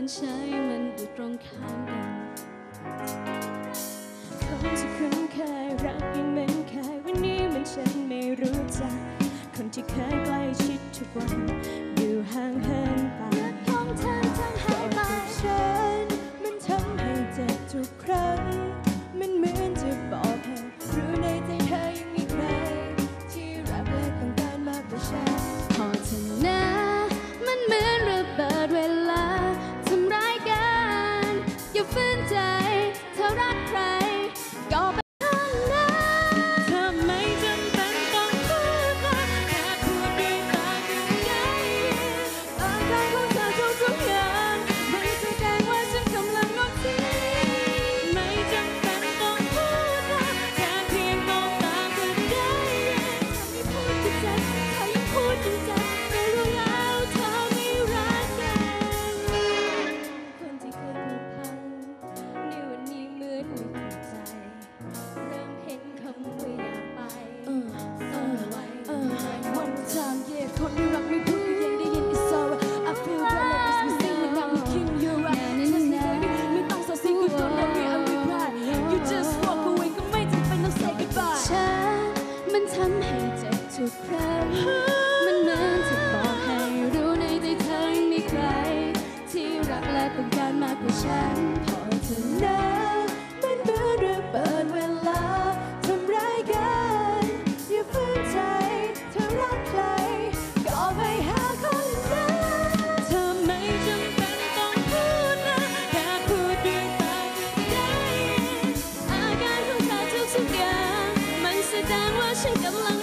อเหมือนใช้มันอยู่ตรงข้ามกันคนที่คุ้นเคยรักยังเหมือนเคยวันนี้มันฉันไม่รู้จัก คนที่เคยใกล้ชิดทุกวันอยู่ห่างเหินไปรักของเธอจางหายไปฉันมันทำให้เจ็บทุกครั้ง มันเหมือนจะบอกให้รู้ในใจเธอยังมีใคร ที่รักและต้องการมากกว่าฉันพอเธอนะมันเหมือนระเบิดเวลา ยัง Sẽ 恩